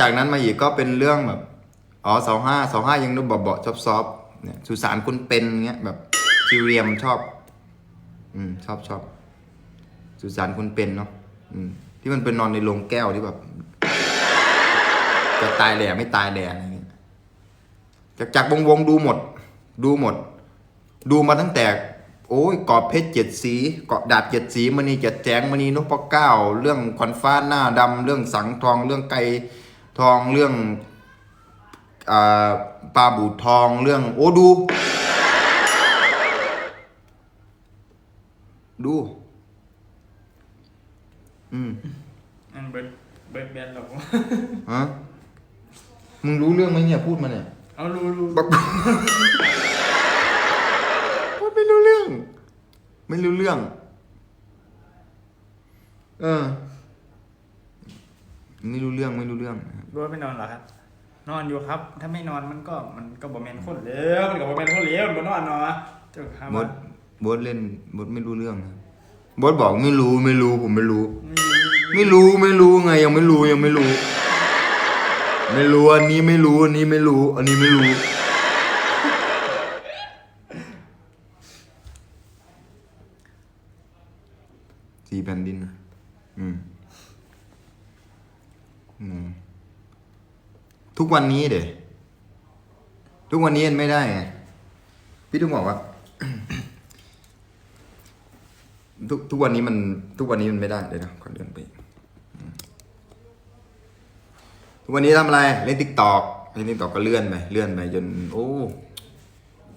จากนั้นมาอีกก็เป็นเรื่องแบบอ๋อเสาห้าเสาห้ายังดูเบาๆซอฟๆเนี่ยสุสานคุณเป็นเงี้ยแบบซิวเรียมชอบ อืมชอบชอบสุสานคุณเป็นเนาะอืม ที่มันเป็นนอนในโรงแก้วที่แบบจะตายแหล่ไม่ตายแหล่อะไรเงี้ยจากจากวงวงๆดูหมด ดูหมด ดูมาตั้งแต่ โอ้ยกอบเพชรเจ็ดสีเกาะดาบเจ็ดสีมณีเจ็ดแจงมณีนพเก้า เรื่องขวัญฟ้าหน้าดำเรื่องสังทองเรื่องไก่ ทองเรื่องอ่าปลาบูทองเรื่อง โอ้ดู ดู อืมอันเบิร์ดเบิร์ดแบนหรอกฮะมึงรู้เรื่องไหมเนี่ยพูดมาเนี่ยเอารู้รู้บักพูดไม่รู้เรื่อง ไม่รู้เรื่อง เออ ไม่รู้เรื่องไม่รู้เรื่องรู้ว่าไม่นอนเหรอครับ นอนอยู่ครับ ถ้าไม่นอนมันก็มันก็บ่แมนคนเลี้ยวมันก็บ่แมนคนเลี้ยวมันบ่นอนเนาะเจ้าข้าบมาดบดเล่นบดไม่รู้เรื่องนะบดบอกไม่รู้ไม่รู้ผมไม่รู้ ไม่รู้ไม่รู้ไงยังไม่รู้ยังไม่รู้ ไม่รู้อันนี้ไม่รู้อันนี้ไม่รู้ อันนี้ไม่รู้ สี่แผ่นดินนะอืมอืม ทุกวันนี้เดี๋ยทุกวันนี้มันไม่ได้ไงพี่ต้องบอกว่า ทุกทุกวันนี้มัน ทุกวันนี้มันไม่ได้เดี๋ยนะขอเดินไปอีกอืมทุกวันนี้ทำอะไร เล่นติ๊กตอกเล่นติ๊กตอกก็เลื่อนไปเลื่อนไปจนโอ้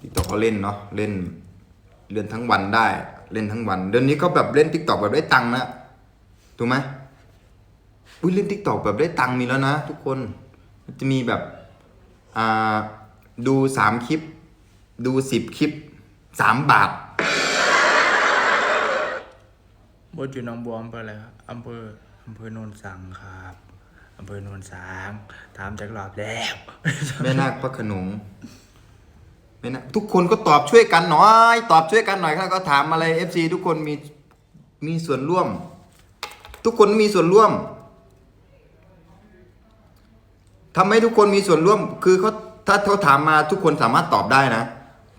ติ๊กตอกเขาเล่นเนาะเล่น เล่นทั้งวันได้ เล่นทั้งวัน เดี๋ยวนี้เขาแบบเล่นติ๊กตอกแบบได้ตังค์นะถูกไหม อุ้ยเล่นติ๊กตอกแบบได้ตังค์มีแล้วนะ ทุกคนมันจะมีแบบอ่าดูสามคลิป ดูสิบคลิปสามบาทบดอยู่หนองบัวอำเภออะไรครับอำเภออำเภอโนนสังครับอำเภอโนนสังถามจากรอบแล้วแม่นาคพระโขนงแม่นาคทุกคนก็ตอบช่วยกันหน่อย ตอบช่วยกันหน่อยครับก็ถามอะไร FC ทุกคนมีมีส่วนร่วม ทุกคนมีส่วนร่วม ทำให้ทุกคนมีส่วนร่วม คือเขาถ้าเขาถามมาทุกคนสามารถตอบได้นะ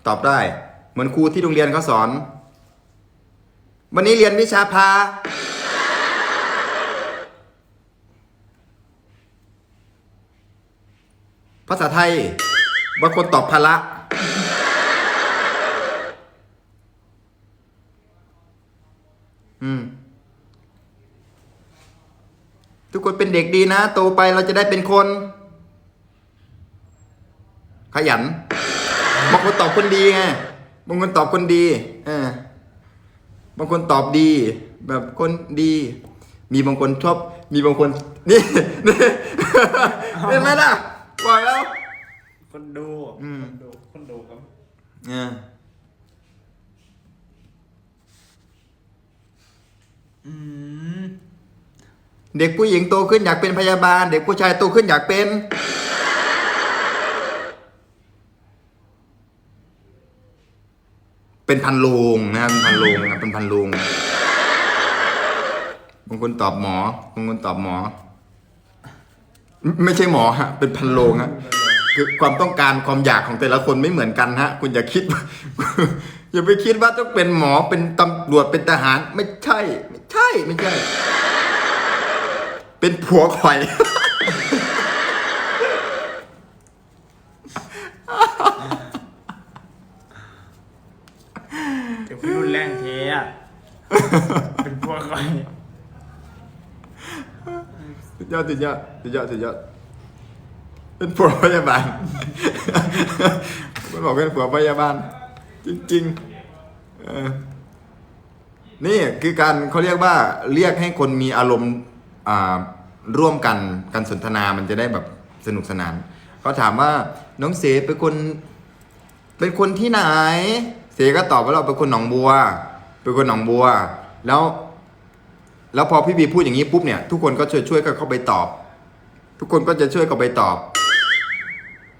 ตอบได้ เหมือนครูที่โรงเรียนเขาสอน วันนี้เรียนวิชาพา ภาษาไทยบางคนตอบภาระอืมทุกคนเป็นเด็กดีนะ โตไปเราจะได้เป็นคน ขยันบางคนตอบคนดีไงบางคนตอบคนดีเออบางคนตอบดี แบบคนดี มีบางคนชอบ มีบางคนนี่นี่เห็นไหมล่ะปล่อยแล้ว คนดูอืม คนดูคนดูครับเอออืมเด็กผู้หญิงโตขึ้นอยากเป็นพยาบาล เด็กผู้ชายโตขึ้นอยากเป็น เป็นพันโลงนะครับเป็นพันโลงนะครับเป็นพันโลงบางคนตอบหมอบางคนตอบหมอ ไม่ใช่หมอฮะ เป็นพันโลงฮะคือความต้องการความอยากของแต่ละคนไม่เหมือนกันฮะ คุณอย่าคิด อย่าไปคิดว่าต้องเป็นหมอเป็นตำรวจเป็นทหาร ไม่ใช่ ไม่ใช่ ไม่ใช่ เป็นผัวข่อย เดี๋ยวคุณรุนแรงเทอะ เป็นพวกใคร สุด ยอดสุดยอดสุดยอดสุดยอดเป็นผัวพยาบาลมันบอกเป็นผัวพยาบาล จริงๆนี่คือการเขาเรียกว่าเรียกให้คนมีอารมณ์ร่วมกันการสนทนามันจะได้แบบสนุกสนานเขาถามว่าน้องเสเป็นคน เป็นคนที่ไหน เสก็ตอบว่าเราเป็นคนหนองบัว เป็นคนหนองบัว แล้ว แล้วพอพี่บีพูดอย่างนี้ปุ๊บเนี่ยทุกคนก็ช่วยช่วยกันเข้าไปตอบ ทุกคนก็จะช่วยกันไปตอบ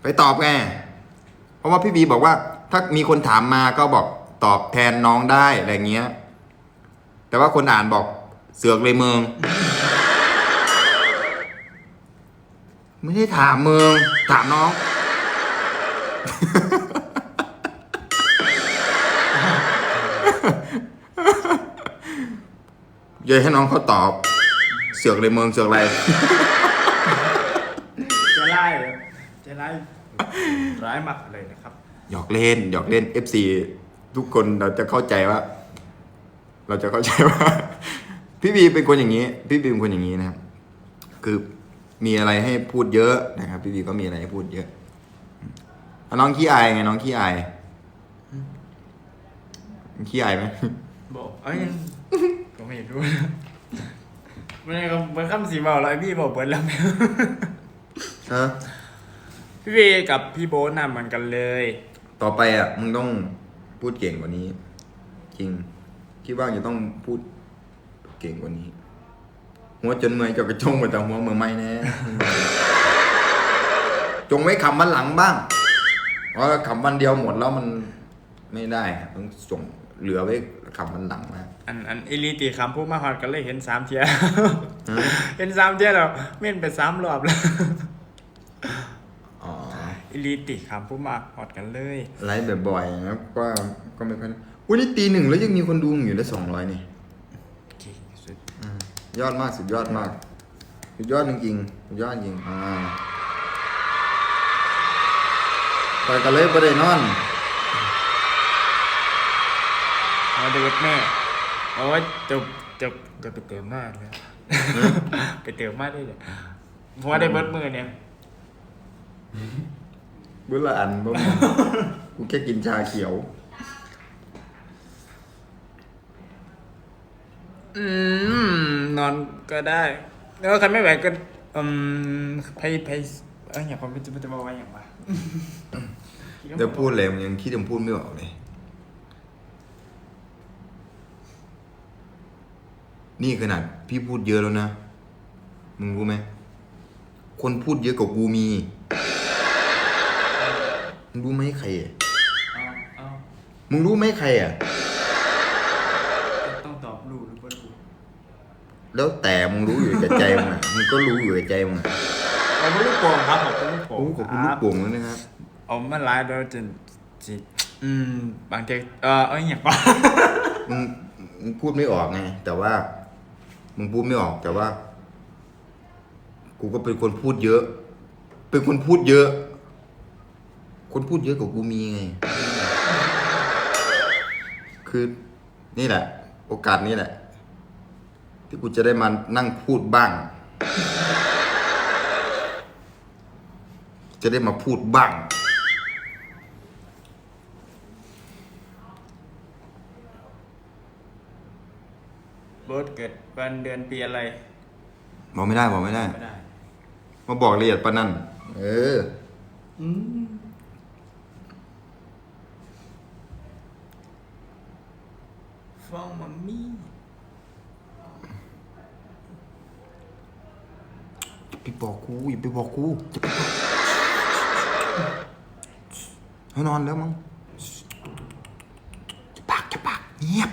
ไปตอบไงเพราะว่าพี่บีบอกว่า ถ้ามีคนถามมาก็บอกตอบแทนน้องได้อะไรเงี้ย แต่ว่าคนอ่านบอกเสือกเลยเมือง ไม่ได้ถามเมึงถามน้อง เยให้น้องเขาตอบ เสือกเลยเมืองเสือกอะไร จะไล่เหรอจะไล่ร้ายมากเลยนะครับ หยอกเล่น หยอกเล่น FC ทุกคนเราจะเข้าใจว่า เราจะเข้าใจว่า พี่บีเป็นคนอย่างนี้ พี่บีเป็นคนอย่างนี้นะครับ คือมีอะไรให้พูดเยอะนะครับ พี่บีก็มีอะไรให้พูดเยอะอะน้องขี้อายไงน้องขี้อายขี้อายไหมบอกเอ้ย ก็ไม่รู้มันก็เหมือนคำสีเบาแล้วพี่บอกเบิร์ดแล้วไหมฮะ พี่วีกับพี่โบ๊ทน่ะเหมือนกันเลย ต่อไปอะ มึงต้องพูดเก่งกว่านี้ จริง คิดว่าจะต้องพูดเก่งกว่านี้ หัวจนเมื่อยจะกระจงไปแต่หัวเมื่อไม่แน่ จงไว้คำวันหลังบ้าง เพราะคำวันเดียวหมดแล้วมันไม่ได้ครับต้องส่งเหลือไว้คำวันหลังนะ อันอันอิลิติคำพูดมาฮอดกันเลยเห็นสามเทียฮะเห็นสามเทียแล้วเม่นไปสามรอบแล้วอ๋ออิลิติคำพูดมาฮอดกันเลยไลฟ์แบบบ่อยนะครับก็ก็ไม่ค่อยวันนี้ตีหนึ่งแล้วยังมีคนดูอยู่ได้สองร้อยนี่เก่งสุดอืมยอดมากสุดยอดมาก สุดยอดจริงๆสุดยอดจริงอ่าไปกันเลยประเด็นนอนเอาเดือดแม่ เอาไว้จะจะจะไปเติมมากเลยไปเติมมากได้เลยเพราะว่าได้เบิร์ดมือเนี่ยบุละอันบ่มีกูแค่กินชาเขียว อืม นอนก็ได้ แล้วใครไม่ไหวก็อืมไปไปเอ้ยอย่างผมจะจะบอกว่าอย่างวะเดี๋ยวพูดเลยมันยังคิดยังพูดไม่ออกเลย นี่ขนาดพี่พูดเยอะแล้วนะ มึงรู้ไหม คนพูดเยอะกว่ากูมี มึงรู้ไหมใครอะเอาเอามึงรู้ไหมใครอะ ต้องตอบรู้หรือเปล่ารู้แล้วแต่มึงรู้อยู่กับใจมึงอะ มึงก็รู้อยู่กับใจมึงอะผมเป็นลูกโป่งครับผมเป็นลูกโป่งโอ้ขอบคุณลูกโป่งด้วยนะครับเอามาไลฟ์โดยจะจิอืม บางทีเออเอ้ยอย่างวะมึงมึงพูดไม่ออกไง แต่ว่า มึงพูดไม่ออกแต่ว่า กูก็เป็นคนพูดเยอะ เป็นคนพูดเยอะ คนพูดเยอะกว่ากูมีไง คือนี่แหละ โอกาสนี้แหละ ที่กูจะได้มานั่งพูดบ้าง จะได้มาพูดบ้าง โบสเกิดวันเดือนปีอะไรบอกไม่ได้บอกไม่ได้ ไม่ได้มาบอกละเอียดปะนั่น เออ อืมฟ้องมัมมี่อย่าไปบอกกูอย่าไปบอกกูอย่าไปบอกให้นอนแล้วมั้งจะปากจะปากเงียบ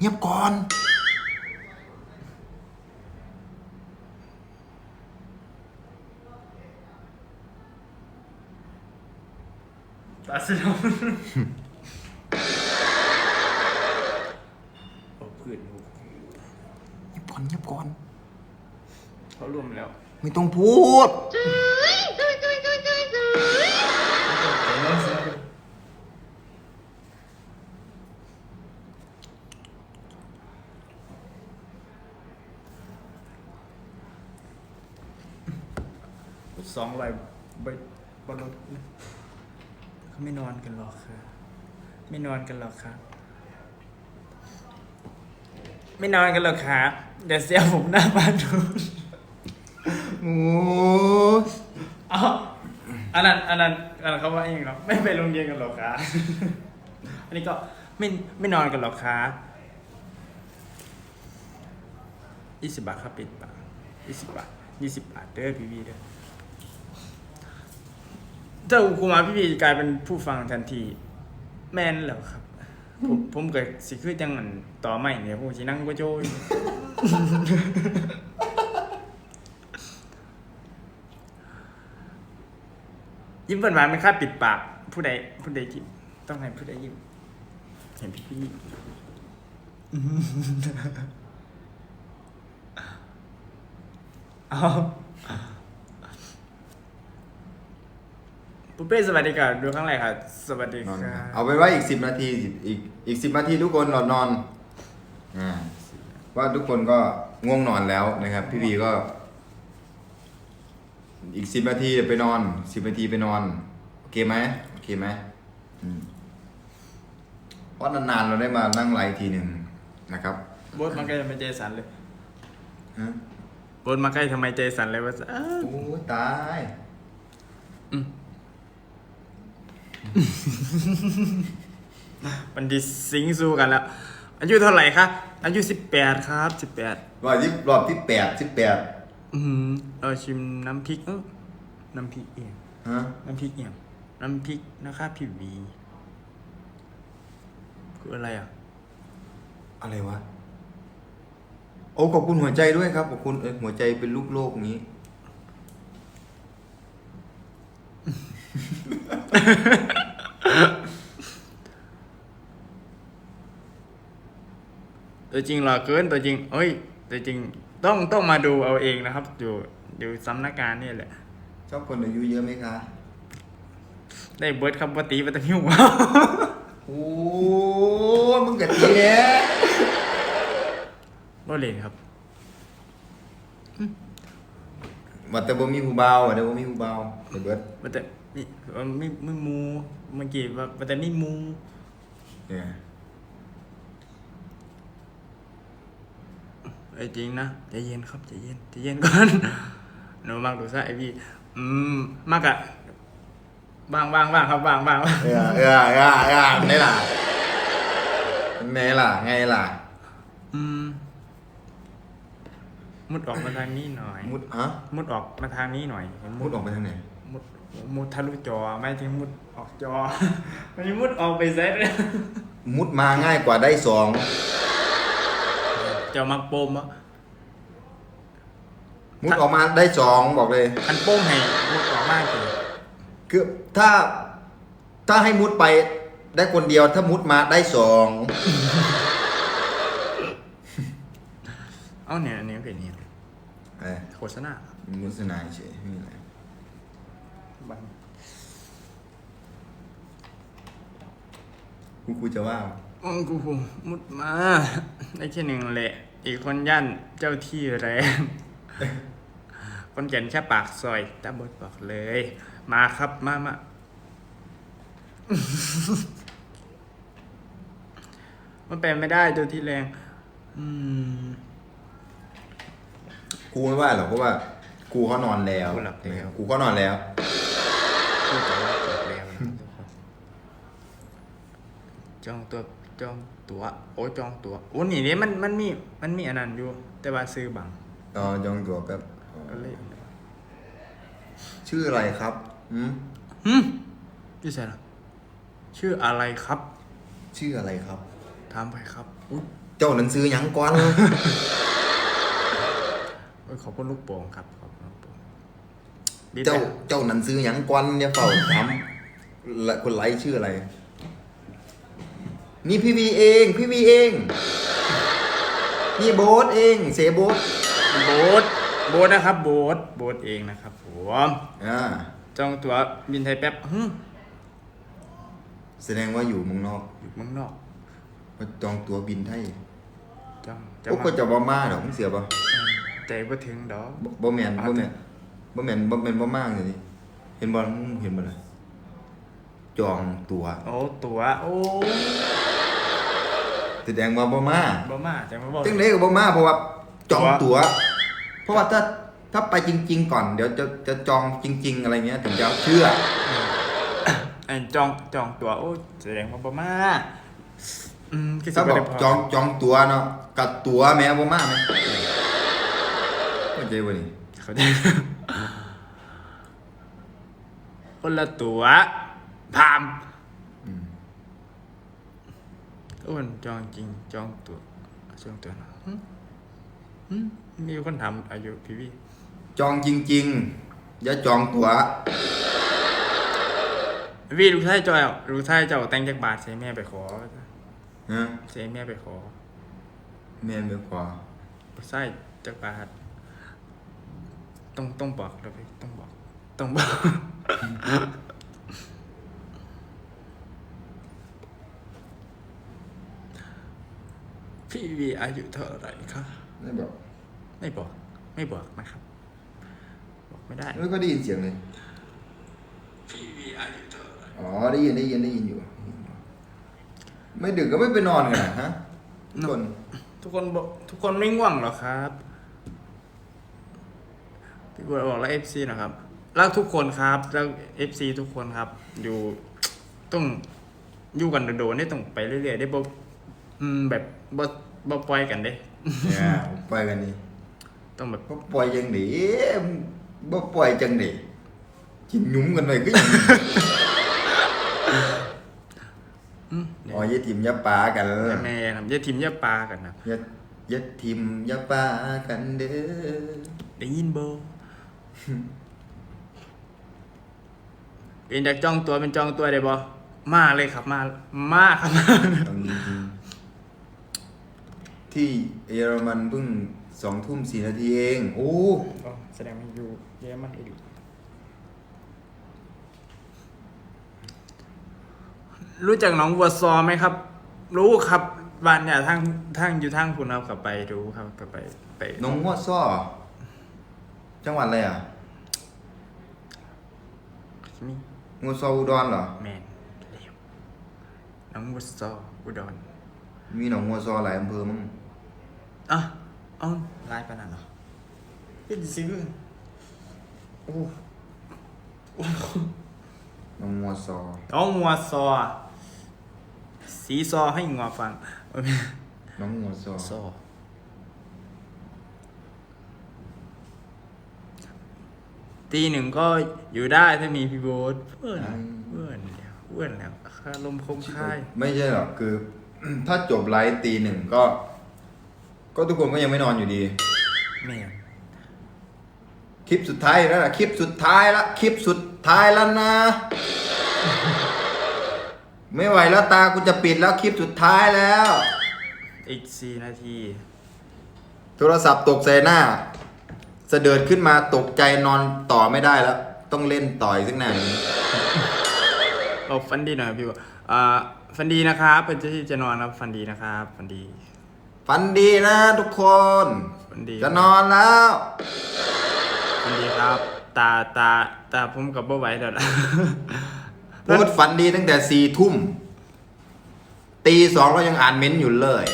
เงียบก่อน ตาสนองโอ้พืชลูกเงียบก่อนเงียบก่อนเขารวมแล้ว ไม่ต้องพูด ส องใบบนรถเขาไม่นอนกันหรอกค่ะ ไม่นอนกันหรอกครับไม่นอนกันหรอกค่ะเดี๋ยวเสียผมหน้าบ้านดูโอ้อ๋ออันนั้นอันนั้นอันนั้นเขาว่าเองเหรอไม่ไปโรงเรียนกันหรอกค่ะอันนี้ก็ไม่ไม่นอนกันหรอกค่ะยี่สิบบาทครับปิดปากยี่สิบบาทยี่สิบบาทเด้อพี่วีเด้อ เจ้าครูมาพี่พีกลายเป็นผู้ฟังทันที แมนเหรอครับ ผมผมเกิดสิขึ้นยังเหมือนต่อไม่เนี่ยผมสินั่งก็โจ้ยยิ้มเปิดมาไม่ค่าปิดปาก ผู้ใดผู้ใดกินต้องให้ผู้ใดยิ้มเห็นพี่พี่เอา ปุ๊เป้สวัสดีครับดูข้างในครับสวัสดีนอนครัเอาบไปไว้อีกสิบนาทีอีกอีกสิบนาทีทุกคนนอนนอนอ่าว่าทุกคนก็ง่วงนอนแล้วนะครับ พี่บีก็ อีกสิบนาทีเดี๋ยวไปนอนสิบนาทีไปนอนโอเคไหมโอเคไหมอืมเพราะนานๆเราได้มานั่งไลฟ์ทีหนึ่งนะครับโบสมาใกล้ทำไมใจสั่นเลยฮะโบสมาใกล้ทำไมใจสั่นเลยว่าอ้าวโอ้ยตายมั นดีสิงสู้กันแล้ว อายุเท่าไหร่คะ อายุสิบแปดครับสิบแปดรอบที่รอบที่แปดสิบแปดอืมเออชิมน้ำพริกเออน้ำพริกเองฮะน้ำพริกเองน้ำพริกนะคะพี่วีคืออะไรอะ อะไรวะ โอ้ขอบคุณหัวใจด้วยครับขอบคุณเออหัวใจเป็นลูกโลกนี้ ตัวจริงหล่อเกินตัวจริงเอ้ย ตัวจริงต้องต้องมาดูเอาเองนะครับ อยู่อยู่สำนักงานนี่แหละ ชอบคนอายุเยอะไหมคะ ได้เบิร์ดคำปฏิบัติหิวโอ้มึงกะตีเนี่ยบ่เล่นครับว่าแต่บ่มีผู้เบาว่าแต่บ่มีผู้เบาเดี๋ยวเบิดมันแต่มีมีมีมูเมื่อกี้ว่ามันแต่มีมูเนี่ย อ้ยจริงนะใจเย็นครับใจเย็นใจเย็นก่อนหนูมากดูซะไอพี่อืมมากอะบางบางบางครับบางบางบางเออเออเออเออไหนล่ะไหล่ะไงล่ะ อืมมุดออกมาทางนี้หน่อย มุดฮะมุดออกมาทางนี้หน่อยเห็นมุดออกไปทางไหนมุดมุดทะลุจอไม่ถึงมุดออกจอไม่มุดออกไปเซ็ตมุดมาง่ายกว่าได้สอง จอมักโปมอะมุดออกมาได้สองบอกเลยอันโป้มให้มุดออกมากเลยคือถ้าถ้าให้มุดไปได้คนเดียว ถ้ามุดมาได้สองเอ้าเนี่ยอันนี้เป็นเนี่ยเออโฆษณามุสนาเฉยไม่มีอะไรบังกูกูจะว่า อ๋อกูมุดมา ได้แค่หนึ่งแหละ อีกคนย่านเจ้าที่แรงคนเขียนแค่ปากซอยตาบดบอกเลย มาครับมามามันเป็นไม่ได้เจ้าที่แรง อืมกูไม่ว่าหรอกเพราะว่า กูเขานอนแล้วกูหลับแล้ว กูก็นอนแล้วพูดแต่ว่าจบแล้วนะครับทุกคนจองตัว จองตัวโอ้ยจองตัวโอ้นี่นี่มันมันมีมันมีอันนั้นอยู่ แต่ว่าซื้อบังตอจองตั๋วแป๊บก็เลยชื่ออะไรครับอืมหืมพี่ใช่หรอชื่ออะไรครับ ชื่ออะไรครับถามไปครับอุ๊ยเจ้าหนังสือยังก่อนโอ้ยขอบคุณลูกโป่งครับขอบคุณลูกโป่งดีเจ้าเจ้าหนังสือยังก่อนเนี่ยเปล่าถามและคนไลค์ชื่ออะไร นี่พี่วีเอง พี่วีเอง นี่โบ๊ทเอง เสโบ๊ทโบ๊ทโบ๊ทนะครับ โบ๊ทโบ๊ทเองนะครับผมอ่าจองตั๋วบินไทยแป๊บหึแสดงว่าอยู่เมืองนอกอยู่เมืองนอกมาจองตั๋วบินไทยจองพวกก็จะบ่มาดอกมึงเสียบ่ใจบ่ถึงดอก บ่บ่แม่นบ่แม่นบ่แม่นบ่แม่นบ่มากเลยดิเห็นบ่เห็นบ่ล่ะจองตั๋วโอ้ตั๋วโอ้แส ดงว่าบ่มาบ่มาจังมาบอก จังได๋ก็บ่มาเพราะว่าจองตั๋วตั๋ว เพราะว่าถ้าถ้าไปจริง ๆ ก่อนเดี๋ยวจะจะจองจริง ๆ อะไรเงี้ยถึงจะเชื่อไอ้จองจองตั๋วโอ้แสดงว่าบ่มาอืมคือสิถ้าบบ่อกได้พจองจองตั๋วเนาะกัดตั๋วแม่บ่มาแม่เข้าใจบ่นี่เขาใจคนละตั๋วพามอืม อ้วนจองจริงจองตั๋วจองตั๋วนะหึหึมีคนถามอายุพี่พี่จองจริง ๆ อย่าจองตั๋วพี่ลูกชายเจ้าลูกชายเจ้าแต่งจากบาทเสียแม่ไปขอฮะเสียแม่ไปขอ แม่ไม่ขวาลูกชายจากบาทต้องต้องบอกเลยพี่ต้องบอก ต้องบอก พี่วีอายุเท่าไหร่คะไม่บอกไม่บอก ไม่บอกนะครับ บอกไม่ได้ไม่ก็ได้ยินเสียงเลยพี่วีอายุเท่าไหร่อ๋อได้ยินได้ยินได้ยินอยู่ ไม่ดึกก็ไม่ไปนอนกันนะฮะทุกคนทุกคนบอกทุกคนไม่ง่วงเหรอครับพี่บัวบอกแล้วเอฟซีนะครับรักทุกคนครับรักเอฟซีทุกคนครับ อยู่ต้องอยู่กันโดดๆนี่ต้องไปเรื่อยๆได้บ่อืมแบบบ่ บ่ปล่อยกันเด้ เนี่ยปล่อยกันนี่ต้องแบบบ่ปล่อยจังดิบ่ปล่อยจังดิกินหยุ่มกันไปก็ยัง อืมอ๋ออย่าทิมอย่าปากันแม่ครับอย่าทิมอย่าปากันนะอย่าอย่าทิมอย่าปากันเด้อได้ยินโบเป็นจากจองตัวเป็นจองตัวได้บ่มาเลยครับมามาครับเอาจริงๆ ที่เยอรมันเพิ่งสองทุ่มสี่นาทีเอง โอ้ อ๋อแสดงว่าอยู่เยอรมันอีกรู้จักหน้องวัวซอไหมครับ รู้ครับบ้านเนี่ยทางทางอยู่ทางคุณเอากลับไปรู้ครับกลับไปไปหน้องหัวซ้อจังหวัดอะไรอะนี่งัวซออุดรเหรอ แมนเร็วหน้องวัวซออุดร มีหนองงัวซอหลายอำเภอมั้ง อะเอ้าไลน์ไปนั่นเหรอพี่ซื้อโอ้หนองงัวซอน้องวัวซอ สีซอให้งัวฟังหน้องงัวซอซอตีหนึ่งก็อยู่ได้ถ้ามีพี่โบ๊ทเพื่อนเพื่อนแล้วเพื่อนแล้วคาลมคมคาย ไม่ใช่หรอกคือ ถ้าจบไลฟ์ตีหนึ่งก็ ก็ทุกคนก็ยังไม่นอนอยู่ดีแม่นคลิปสุดท้ายแล้วนะคลิปสุดท้ายละคลิปสุดท้ายแล้วนะ ไม่ไหวแล้วตากูจะปิดแล้วคลิปสุดท้ายแล้ว อีกสี่นาที โทรศัพท์ตกใส่หน้า เสดิร์ดขึ้นมาตกใจนอนต่อไม่ได้แล้ว ต้องเล่นต่อยสักหน่อยเอาฟันดีหน่อยพี่โบ๊ทอ่าฟันดีนะครับเป็นที่จะนอนครับฟันดีนะครับฟันดี ฝันดีนะทุกคนฟันดีจะนอนแล้วฟันดีครับ ตาตาตาผมกับบ่ไหวแล้วล่ะ พูดฝันดีตั้งแต่สี่ทุ่ม ตีสองเรายังอ่านเม้นต์อยู่เลย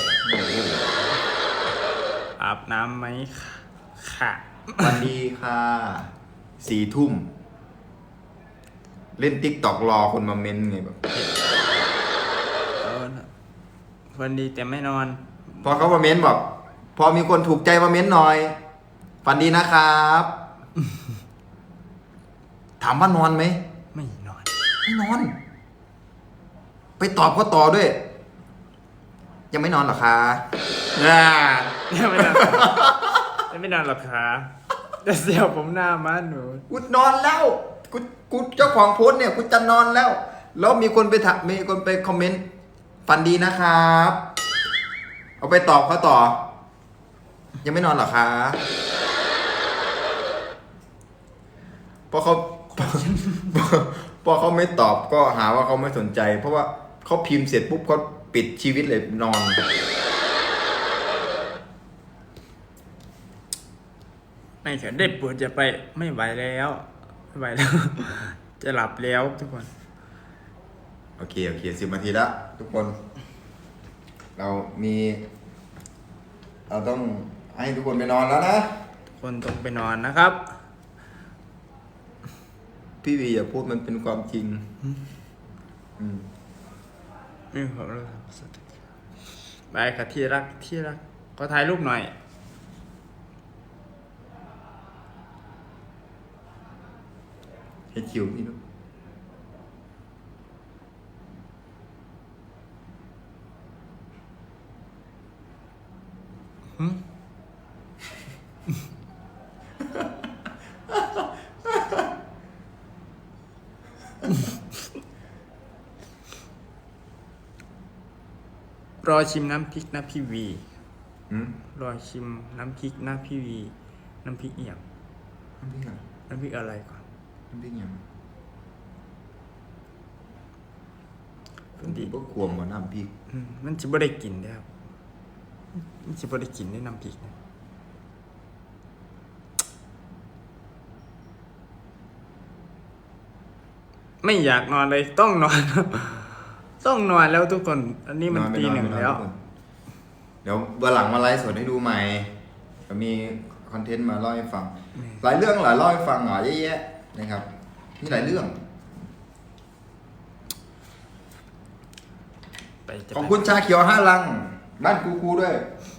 อาบน้ำไหมค่ะ ฝันดีค่ะสี่ทุ่ม เล่นติ๊กตอกรอคนมาเม้นต์ไงแบบ เอานะวันดีแต่ไม่นอน พอเขามาเม้นต์บอกพอมีคนถูกใจมาเม้นต์หน่อยฝันดีนะครับ ถามว่านอนไหมไม่นอน ไม่นอน ไปตอบเขาต่อด้วย ยังไม่นอนเหรอคะน่ายังไม่นอนยังไม่นอนหรอกคะจะเสียวผมหน้ามาหนูกูนอนแล้วกูกูเจ้าของโพสต์เนี่ยกูจะนอนแล้ว แล้วมีคนไปถักมีคนไปคอมเมนต์ฝันดีนะครับ เอาไปตอบเขาต่อ ยังไม่นอนเหรอคะพอเขาพอพอเขาไม่ตอบก็หาว่าเขาไม่สนใจ เพราะว่าเขาพิมพ์เสร็จปุ๊บเขาปิดชีวิตเลยนอน ไม่ค่ะได้ปวดจะไปไม่ไหวแล้ว ไม่ไหวแล้ว จะหลับแล้วทุกคน โอเค โอเคสิบนาทีละทุกคน เรามี เราต้องให้ทุกคนไปนอนแล้วนะทุกคนต้องไปนอนนะครับ พี่วีอย่าพูดมันเป็นความจริง อืมนี่ผมรู้ครับไปค่ะที่รักที่รัก ก็ถ่ายรูปหน่อยให้คิวพี่ดู รอชิมน้ำพริกนะพี่วีรอชิมน้ำพริกนะพี่วี น้ำพริกเอี่ยมน้ำพริกอะไรก่อนน้ำพริกหยังผมดีก็กลัว่าน้ำพริกมันจะไม่ได้กินได้ครับ มันจะบ่ได้กินได้น้ำพริกนะไม่อยากนอนเลยต้องนอน ต้องนอนแล้วทุกคน อันนี้มันอไปตีหนึ่งไปแล้วทุกคนเดี๋ยววันหลังมาไลฟ์สดให้ดูใหม่จะมีคอนเทนต์มาเล่าให้ฟัง หลายเรื่องหลายเล่าให้ฟังอะเยอะแยะนะครับมีหลายเรื่อง ไปจะขอบคุณชาเขียวห้าลัง บ้านกูกูด้วย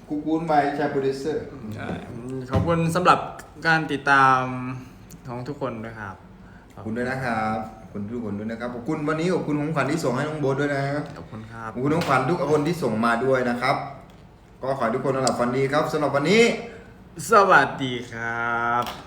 กูกูนไปชาโปรดิวเซอร์เอ่อขอบคุณสำหรับการติดตามของทุกคนด้วยครับ ขอบคุณด้วยนะครับขอบคุณทุกคนด้วยนะครับขอบคุณวันนี้ขอบคุณของขวัญที่ส่งให้น้องโบ๊ทด้วยนะครับขอบคุณครับขอบคุณน้องขวัญทุกคนที่ส่งมาด้วยนะครับ ก็ขอให้ทุกคนนอนหลับฝันดีครับสำหรับวันนี้ สวัสดีครับ